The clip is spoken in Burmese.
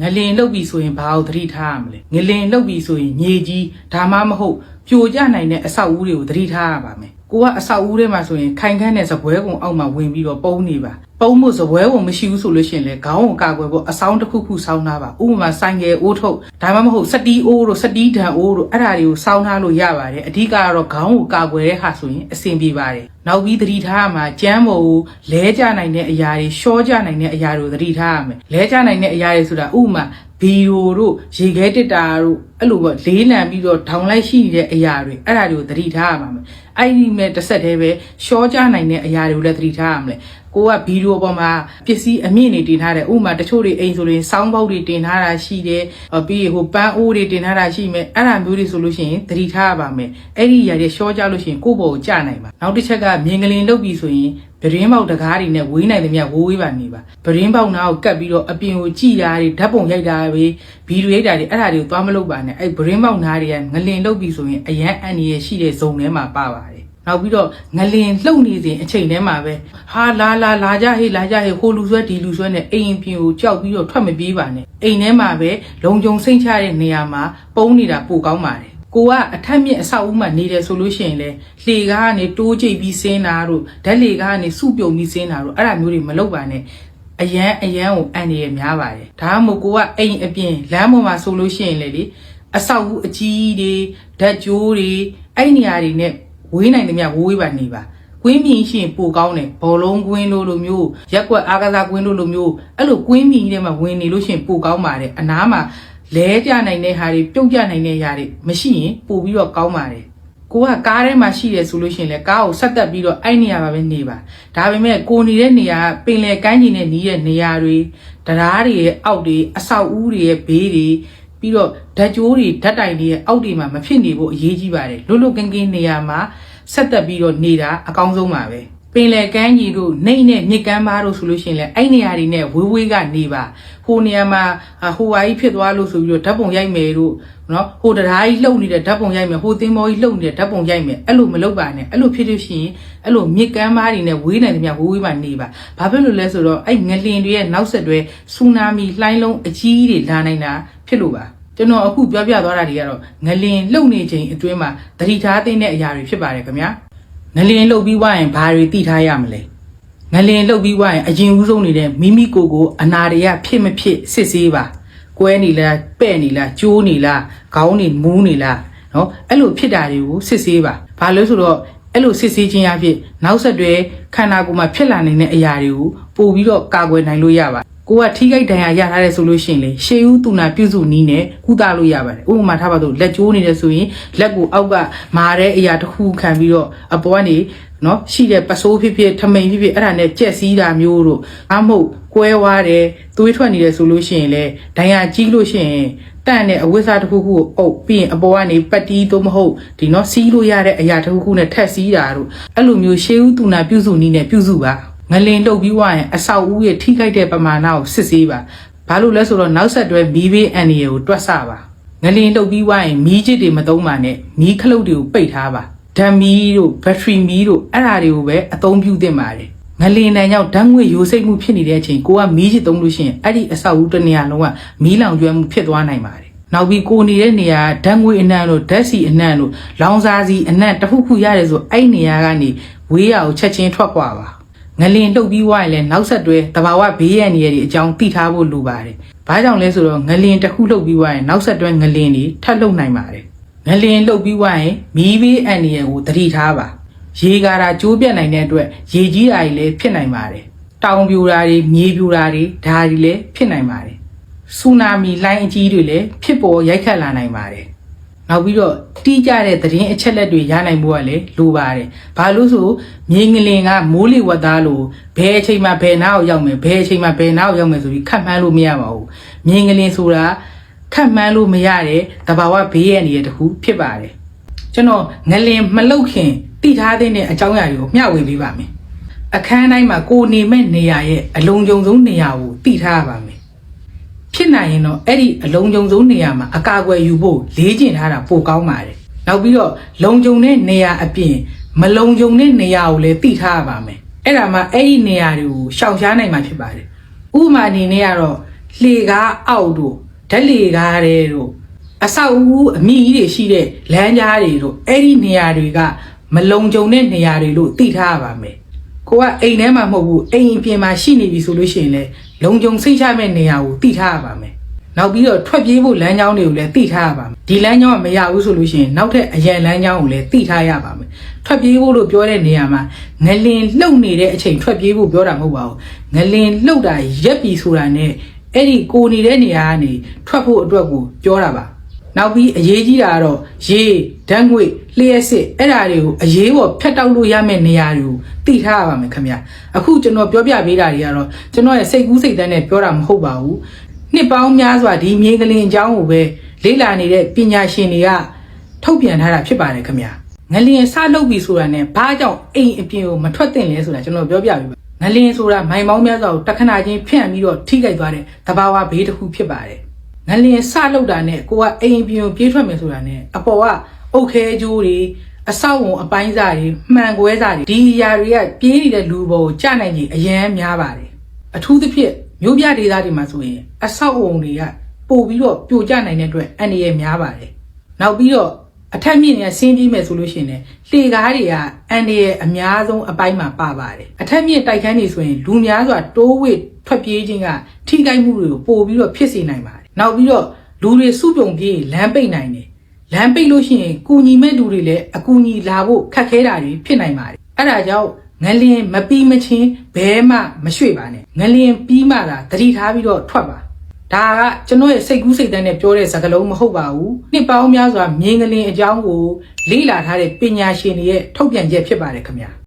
ငလင်လှုပ်ပြီဆိုရင်ဘာလို့သတိထားရမလဲငလင်လှုပ်ပြီဆိုရင်မြေကြီးဒါမှမဟုတ် ပြိုကျနိုင်တဲ့အဆောက်အဦတွေကိုသတိထားရပါမယ်ကိုကအဆောက်အဦထဲမှာဆိုရင်ခိုင်ခန့်တဲ့စပွဲကုံအောက်မှာဝင်ပြီးတော့ပုံနေပါပုံမှုစပွဲကုံမရှိဘူးဆိုလို့ရှိရင်လေခေါင်းကိုကာကွယ်ဖို့အဆောင်တစ်ခုခုစောင်းထားပါဥပမာဆိုင်ငယ်အိုးထုတ်ဒါမှမဟုတ်စတီးအိုးတို့စတီးဒံအိုးတို့အဲ့ဒါတွေကိုစောင်းထားလို့ရပါတယ်အဓိကကတော့ခေါင်းကိုကာကွယ်တဲ့ဟာဆိုရင်အဆင်ပြေပါတယ်နောက်ပြီးသတိထားရမှာကျမ်းပေါ်ကိုလဲကျနိုင်တဲ့အရာတွေရှော့ကျနိုင်တဲ့အရာတွေကိုသတိထားရမယ်လဲကျနိုင်တဲ့အရာတွေဆိုတာဥပမာဗီဒီယိုတို့ရေခဲတစ်တာတို့အဲ့လိုပေါ့လေးလံပြီးတော့ထောင်လိုက်ရှိနေတဲ့အရာတွေအဲ့ဒါတွေကိုသတိထားရမှာမယ် အဲ့ဒီမဲ့တစ်ဆက်တည်းပဲရှော့ကျနိုင်တဲ့အရာတွေကိုလည်းသတိထားရမယ်ကိုကဗီဒီယိုပေါ်မှာပစ္စည်းအမြင့်တွေတင်ထားတယ်ဥပမာတချို့တွေအိမ်ဆိုရင်စောင်းပေါက်တွေတင်ထားတာရှိတယ်အပြီးရင်ဟိုပန်းအိုးတွေတင်ထားတာရှိမယ်အဲ့ဒါမျိုးတွေဆိုလို့ရှိရင်သတိထားရပါမယ်အဲ့ဒီຢာတွေရှော့ကြလို့ရှိရင်ကိုယ့်ဘောကိုကြနိုင်ပါနောက်တစ်ချက်ကမြင်ကလေးလုပ်ပြီးဆိုရင်ပရင်းပေါက်တကားတွေနဲ့ဝေးနိုင်သမျှဝိုးဝေးပါနေပါပရင်းပေါက်နာကိုကတ်ပြီးတော့အပြင်ကိုကြည်တာတွေဓာတ်ပုံရိုက်တာပဲဗီဒီယိုရိုက်တာတွေအဲ့ဒါတွေကိုသွားမလုပ်ပါနဲ့အဲ့ပရင်းပေါက်နာတွေကငလင်လုပ်ပြီးဆိုရင်အရန်အန်ရရှိတဲ့ဇုံထဲမှာပါပါတယ် နောက်ပြီးတော့ငလင်လှုပ်နေစဉ်အချိန်ထဲမှာပဲဟာလာလာလာကြဟေးလာကြဟေးဟိုလူဆွဲဒီလူဆွဲနဲ့အိမ်ပြင်ကိုကြောက်ပြီးတော့ထွက်မပြေးပါနဲ့အိမ်ထဲမှာပဲလုံခြုံစိတ်ချတဲ့နေရာမှာပုံနေတာပိုကောင်းပါတယ်ကိုကအထက်မြင့်အဆောက်အဦမှာနေတယ်ဆိုလို့ရှိရင်လေလှေကားကနေတိုးကြိတ်ပြီးဆင်းတာတို့ဓာတ်လှေကားကနေစုပြုံပြီးဆင်းတာတို့အဲ့ဒါမျိုးတွေမလုပ်ပါနဲ့အရန်အရန်ကိုအန်ရရများပါတယ်ဒါမှမဟုတ်ကိုကအိမ်အပြင်လမ်းပေါ်မှာဆိုလို့ရှိရင်လေလေအဆောက်အဦအကြီးတွေဓာတ်ကြိုးတွေအဲ့နေရာတွေနဲ့ ဝေးနိုင်သမျှဝေးဝေးပါနေပါကွင်းမြင်ရှင်ပိုကောင်းတယ်ဘောလုံးကွင်းတို့လိုမျိုးရက်ကွက်အားကစားကွင်းတို့လိုမျိုးအဲ့လိုကွင်းမြင်ထဲမှာဝင်နေလို့ရှင်ပိုကောင်းပါတယ်အနားမှာလဲပြနိုင်တဲ့ဟာတွေပြုတ်ပြနိုင်တဲ့ဟာတွေမရှိရင်ပိုပြီးတော့ကောင်းပါတယ်ကိုကကားထဲမှာရှိတယ်ဆိုလို့ရှိရင်လေကားကိုဆက်တက်ပြီးတော့အဲ့နေရာမှာပဲနေပါဒါပေမဲ့ကိုနေတဲ့နေရာပင်လယ်ကမ်းခြေနဲ့နီးတဲ့နေရာတွေတရားတွေရဲ့အောက်တွေအဆောက်အဦတွေရဲ့ဘေးတွေ ပြီးတော့ဓာတ်ကြိုးတွေဓာတ်တိုင်တွေရဲ့အောက်တွေမှာမဖြစ်နေဖို့အရေးကြီးပါတယ်လွတ်လွတ်ကင်းကင်းနေရာမှာဆက်တက်ပြီးတော့နေတာအကောင်းဆုံးပါပဲ ပင်လယ်ကမ်းကြီးတို့နှိမ့်နဲ့မြစ်ကမ်းပါတို့ဆိုလို့ရှိရင်လည်းအဲ့နေရာတွေနဲ့ဝေးဝေးကနေပါဟိုနေရာမှာဟိုဟာကြီးဖြစ်သွားလို့ဆိုပြီးတော့ဓာတ်ပုံရိုက်မယ်တို့နော်ဟိုတရားကြီးလှုပ်နေတဲ့ဓာတ်ပုံရိုက်မယ်ဟိုသင်းမောကြီးလှုပ်နေတဲ့ဓာတ်ပုံရိုက်မယ်အဲ့လိုမလုပ်ပါနဲ့အဲ့လိုဖြစ်လို့ရှိရင်အဲ့လိုမြစ်ကမ်းပါတွေနဲ့ဝေးနိုင်တယ်မြဝေးဝေးမှနေပါဘာဖြစ်လို့လဲဆိုတော့အဲ့ငလင်တွေရဲ့နောက်ဆက်တွဲဆူနာမီလှိုင်းလုံးအကြီးတွေလာနိုင်တာဖြစ်လို့ပါကျွန်တော်အခုပြောပြသွားတာတွေကတော့ငလင်လှုပ်နေချိန်အတွင်းမှာသတိထားသင့်တဲ့အရာတွေဖြစ်ပါတယ်ခင်ဗျာ ငလင်လှုပ်ပြီးွားရင်ဘာတွေသိထားရမလဲငလင်လှုပ်ပြီးွားရင်အရင်ဦးဆုံးနေတဲ့မိမိကိုယ်ကိုအနာတွေကဖြစ်မဖြစ်စစ်ဆေးပါကွဲနေလားပဲ့နေလားကျိုးနေလားခေါင်းနေမူးနေလားနော်အဲ့လိုဖြစ်တာတွေကိုစစ်ဆေးပါဘာလို့ဆိုတော့အဲ့လိုစစ်ဆေးခြင်းအဖြစ်နောက်ဆက်တွဲခန္ဓာကိုယ်မှာဖြစ်လာနေတဲ့အရာတွေကိုပို့ပြီးတော့ကာကွယ်နိုင်လို့ရပါ ကိုကထိခိုက်ဒဏ်ရာရထားတယ်ဆိုလို့ရှိရင်လေရှေးဦးတူနာပြုစုနီးနဲ့ကုသလို့ရပါတယ်ဥပမာထားပါတော့လက်ကျိုးနေတယ်ဆိုရင်လက်ကိုအောက်ကမာတဲ့အရာတစ်ခုခံပြီးတော့အပေါ်ကနေနော်ရှိတဲ့ပစိုးဖြစ်ဖြစ်ထမိန်ဖြစ်ဖြစ်အဲ့ဒါနဲ့ကြက်စီးတာမျိုးတို့အမဟုတ်ကွဲွားတယ်သွေးထွက်နေတယ်ဆိုလို့ရှိရင်လေဒဏ်ရာကြီးလို့ရှိရင်တန့်တဲ့အဝိစားတစ်ခုခုကိုအုပ်ပြီးရင်အပေါ်ကနေပတ်တီးသို့မဟုတ်ဒီနော်စီးလို့ရတဲ့အရာတစ်ခုခုနဲ့ထက်စီးတာတို့အဲ့လိုမျိုးရှေးဦးတူနာပြုစုနီးနဲ့ပြုစုပါ ငလင်တုပ်ပြီးွားရင်အဆောက်အဦရဲ့ထိခိုက်တဲ့ပမာဏကိုစစ်ဆေးပါဘာလို့လဲဆိုတော့နောက်ဆက်တွဲမီးဘေးအန်ဒီကိုတွက်ဆပါငလင်တုပ်ပြီးွားရင်မီးချစ်တွေမသုံးပါနဲ့မီးခလုတ်တွေကိုပိတ်ထားပါဓာတ်မီးတို့ဘက်ထရီမီးတို့အဲ့ဒါတွေကိုပဲအသုံးပြုသင့်ပါတယ်ငလင်တန်ကြောင့်ဓာတ်ငွေ့ရိုးစိတ်မှုဖြစ်နေတဲ့အချိန်ကိုကမီးချစ်သုံးလို့ရှိရင်အဲ့ဒီအဆောက်အဦတစ်နေရာလုံးကမီးလောင်ကျွမ်းမှုဖြစ်သွားနိုင်ပါတယ်နောက်ပြီးကိုနေတဲ့နေရာဓာတ်ငွေအနှံ့တို့ဓာတ်စီအနှံ့တို့လောင်စာစီအနှံ့တစ်ခုခုရတယ်ဆိုအဲ့နေရာကနေဝေးရအောင်ချက်ချင်းထွက်ခွာပါ ငလင်လှုပ်ပြီးွားရင်လည်းနောက်ဆက်တွဲတဘာဝဘေးရန်နေရတဲ့အကြောင်းသိထားဖို့လိုပါတယ်။ဘာကြောင့်လဲဆိုတော့ငလင်တစ်ခုလှုပ်ပြီးွားရင်နောက်ဆက်တွဲငလင်တွေထပ်လှုပ်နိုင်ပါတယ်။ငလင်လှုပ်ပြီးွားရင်မီးဘေးအန်နေရကိုသတိထားပါ။ရေကာတာကျိုးပြတ်နိုင်တဲ့အတွက်ရေကြီးတာတွေလည်းဖြစ်နိုင်ပါတယ်။တောင်ပြိုတာတွေမြေပြိုတာတွေဒါတွေလည်းဖြစ်နိုင်ပါတယ်။ဆူနာမီလှိုင်းအကြီးတွေလည်းဖြစ်ပေါ်ရိုက်ခတ်လာနိုင်ပါတယ်။ နောက်ပြီးတော့တီးကြတဲ့သတင်းအချက်လက်တွေရနိုင်ဖို့ကလည်းလိုပါတယ်။ဘာလို့ဆိုမြေငလင်ကမိုးလေဝသသားလို့ဘယ်အချိန်မှဘယ်နားကိုရောက်မယ်ဘယ်အချိန်မှဘယ်နားကိုရောက်မယ်ဆိုပြီးခတ်မှန်းလို့မရပါဘူး။မြေငလင်ဆိုတာခတ်မှန်းလို့မရတဲ့တဘာဝဘေးရန်တွေတခုဖြစ်ပါတယ်။ကျွန်တော်ငလင်မလုတ်ခင်တိထားတဲ့အကြောင်းအရာတွေကိုမျှဝေပေးပါမယ်။အခန်းတိုင်းမှာကိုနေမဲ့နေရာရဲ့အလုံးကြုံဆုံးနေရာကိုတိထားရပါမယ်။ ဖြစ်နိုင်ရင်တော့အဲ့ဒီအလုံးကြုံဆုံးနေရာမှာအကာအကွယ်ယူဖို့လေးကျင်ထားတာပိုကောင်းပါတယ်။နောက်ပြီးတော့လုံကြုံတဲ့နေရာအပြင်မလုံကြုံတဲ့နေရာကိုလည်းတိထားရပါမယ်။အဲ့ဒါမှအဲ့ဒီနေရာတွေကိုရှောင်ရှားနိုင်မှာဖြစ်ပါတယ်။ဥပမာအနေနဲ့ကတော့လှေကားအောက်တို့ဓာတ်လေကားတွေတို့အဆောက်အဦအမိကြီးတွေရှိတဲ့လမ်းကြားတွေတို့အဲ့ဒီနေရာတွေကမလုံခြုံတဲ့နေရာတွေလို့သိထားရပါမယ် ကိုကအိမ်ထဲမှာမဟုတ်ဘူးအိမ်အပြင်မှာရှိနေပြီဆိုလို့ရှိရင်လေလုံခြုံစိတ်ချမဲ့နေရာကိုသိထားရပါမယ်နောက်ပြီးတော့ထွက်ပြေးဖို့လမ်းကြောင်းတွေကိုလည်းသိထားရပါမယ်ဒီလမ်းကြောင်းကမရဘူးဆိုလို့ရှိရင်နောက်ထပ်အရန်လမ်းကြောင်းကိုလည်းသိထားရပါမယ်ထွက်ပြေးဖို့လို့ပြောတဲ့နေရာမှာငလင်လှုပ်နေတဲ့အချိန်ထွက်ပြေးဖို့ပြောတာမဟုတ်ပါဘူးငလင်လှုပ်တာရက်ပြီဆိုတာနဲ့အဲ့ဒီကိုနေတဲ့နေရာကနေထွက်ဖို့အတွက်ကိုပြောတာပါ နောက်ပြီးအရေးကြီးတာကတော့ရေဓာတ်ငွေ့လျှက်စစ်အဲ့ဒါတွေကိုအရေးပေါ်ဖြတ်တောက်လို့ရမယ့်နေရာတွေကိုသိထားရပါမယ်ခင်ဗျအခုကျွန်တော်ပြောပြပေးတာတွေကတော့ကျွန်တော်ရဲ့စိတ်ကူးစိတ်တန်းနဲ့ပြောတာမဟုတ်ပါဘူးနှစ်ပေါင်းများစွာဒီမြေကလင်အကြောင်းကိုပဲလေ့လာနေတဲ့ပညာရှင်တွေကထုတ်ပြန်ထားတာဖြစ်ပါတယ်ခင်ဗျငလျင်စလုပ်ပြီဆိုတာနဲ့ဘာကြောင့်အိမ်အပြင်ကိုမထွက်သင့်လဲဆိုတာကျွန်တော်ပြောပြပေးပါငလျင်ဆိုတာမိုင်ပေါင်းများစွာကိုတခဏချင်းဖြန့်ပြီးတော့ထိခိုက်သွားတဲ့သဘာဝဘေးတစ်ခုဖြစ်ပါတယ် ငလျင်စလောက်တာနဲ့ကိုကအိမ်ပြင်ကိုပြေးထွက်မယ်ဆိုတာနဲ့အပေါ်ကအုတ်ခဲကြိုးတွေအဆောက်အုံအပိုင်းစားတွေမှန်ကွဲစားတွေဒီအရာတွေကပြေးနေတဲ့လူပေါ်ကိုကြနိုင်ကြီးအရန်များပါတယ်အထူးသဖြင့်မြို့ပြဒေသတွေမှာဆိုရင်အဆောက်အုံတွေကပို့ပြီးတော့ပြိုကျနိုင်တဲ့အတွက်အန္တရာယ်များပါတယ်နောက်ပြီးတော့အထက်မြင့်နေဆင်းပြီးမယ်ဆိုလို့ရှိရင်လေလှေကားတွေကအန်ဒီရဲ့အများဆုံးအပိုင်းမှာပါပါတယ်အထက်မြင့်တိုက်ခန်းတွေဆိုရင်လူများစွာတိုးဝှေ့ထွက်ပြေးခြင်းကထိခိုက်မှုတွေကိုပို့ပြီးတော့ဖြစ်စေနိုင်ပါတယ် နောက်ပြီးတော့လူတွေစုပြုံပြေးလမ်းပိတ်နိုင်တယ်လမ်းပိတ်လို့ရှိရင်ကူညီမဲ့လူတွေလည်းအကူညီလာဖို့ခက်ခဲတာတွေဖြစ်နိုင်ပါတယ်အဲ့ဒါကြောင့်ငလျင်မပြီးမချင်းဘဲမှမရွှေ့ပါနဲ့ငလျင်ပြီးမှသာတတိထားပြီးတော့ထွက်ပါဒါကကျွန်တော်ရဲ့စိတ်ကူးစိတ်တန်းနဲ့ပြောတဲ့စကားလုံးမဟုတ်ပါဘူး။နှစ်ပေါင်းများစွာမြင်းကလင်အကြောင်းကိုလေ့လာထားတဲ့ပညာရှင်တွေရဲ့ထုတ်ပြန်ချက်ဖြစ်ပါတယ်ခင်ဗျာ။